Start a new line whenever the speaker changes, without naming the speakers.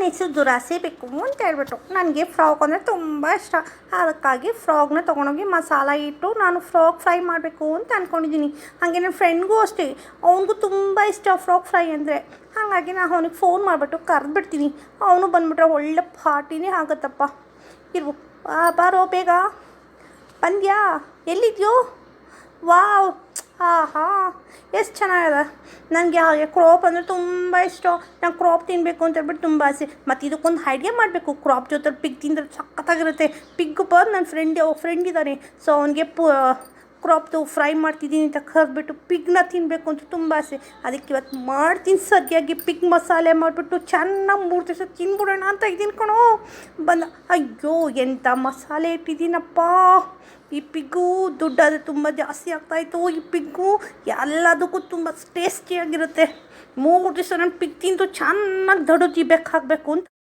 ನನ್ನ ದುರಾಸೆ ಬೇಕು ಅಂತ ಹೇಳ್ಬಿಟ್ಟು. ನನಗೆ ಫ್ರಾಕ್ ಅಂದರೆ ತುಂಬ ಇಷ್ಟ. ಅದಕ್ಕಾಗಿ ಫ್ರಾಕ್ನ ತೊಗೊಂಡೋಗಿ ಮಸಾಲ ಇಟ್ಟು ನಾನು ಫ್ರಾಕ್ ಫ್ರೈ ಮಾಡಬೇಕು ಅಂತ ಅಂದ್ಕೊಂಡಿದ್ದೀನಿ ಹಾಗೆ ನನ್ನ ಫ್ರೆಂಡ್ಗೂ ಅಷ್ಟೇ. ಅವನಿಗೂ ತುಂಬ ಇಷ್ಟ ಫ್ರಾಕ್ ಫ್ರೈ ಅಂದರೆ. ಹಾಗಾಗಿ ನಾನು ಅವನಿಗೆ ಫೋನ್ ಮಾಡಿಬಿಟ್ಟು ಕರೆದ್ಬಿಡ್ತೀನಿ. ಅವನು ಬಂದ್ಬಿಟ್ರೆ ಒಳ್ಳೆ ಪಾರ್ಟಿನೇ ಆಗುತ್ತಪ್ಪ. ಇರು ಬಾರೋ ಬೇಗ. ಬಂದ್ಯಾ? ಎಲ್ಲಿದ್ಯೋ? ವಾವ್. ಆಹಾ, ಎಷ್ಟು ಚೆನ್ನಾಗಿದೆ. ನನಗೆ ಹಾಗೆ ಕ್ರಾಪ್ ಅಂದರೆ ತುಂಬ ಇಷ್ಟ. ನಾನು ಕ್ರಾಪ್ ತಿನ್ನಬೇಕು ಅಂತ ಹೇಳ್ಬಿಟ್ಟು ತುಂಬ ಆಸೆ. ಮತ್ತು ಇದಕ್ಕೊಂದು ಐಡಿಯಾ ಮಾಡಬೇಕು. ಕ್ರಾಪ್ ಜೊತೆ ಪಿಗ್ ತಿಂದರೆ ಸಖತ್ತಾಗಿರುತ್ತೆ. ಪಿಗ್ ಬಂದು ನನ್ನ ಫ್ರೆಂಡ್ ಫ್ರೆಂಡ್ ಇದ್ದಾನೆ ಸೊ ಅವನಿಗೆ ಪು ಕ್ರಾಪ್ದು ಫ್ರೈ ಮಾಡ್ತಿದ್ದೀನಿ ಅಂತ ಕರೆದ್ಬಿಟ್ಟು ಪಿಗ್ನ ತಿನ್ನಬೇಕು ಅಂತ ತುಂಬ ಆಸೆ. ಅದಕ್ಕೆ ಇವತ್ತು ಮಾಡ್ತೀನಿ ಸದ್ಯಾಗಿ ಪಿಗ್ ಮಸಾಲೆ ಮಾಡಿಬಿಟ್ಟು ಚೆನ್ನಾಗಿ ಮೂರು ದಿವಸ ತಿನ್ಬಿಡೋಣ ಅಂತ ಇದ್ದೀನಿ ಕಣೋ. ಬಂದ, ಅಯ್ಯೋ ಎಂಥ ಮಸಾಲೆ ಇಟ್ಟಿದ್ದೀನಪ್ಪ. ಈ ಪಿಗ್ಗು ದುಡ್ಡಾದರೆ ತುಂಬ ಜಾಸ್ತಿ ಆಗ್ತಾಯಿತ್ತು ಈ ಪಿಗ್ಗು ಎಲ್ಲದಕ್ಕೂ ತುಂಬ ಟೇಸ್ಟಿಯಾಗಿರುತ್ತೆ ಮೂರು ದಿವಸ ನಾನು ಪಿಗ್ ತಿಂದು ಚೆನ್ನಾಗಿ ದಡುತ್ತಿ ಬೇಕಾಗಬೇಕು ಅಂತ.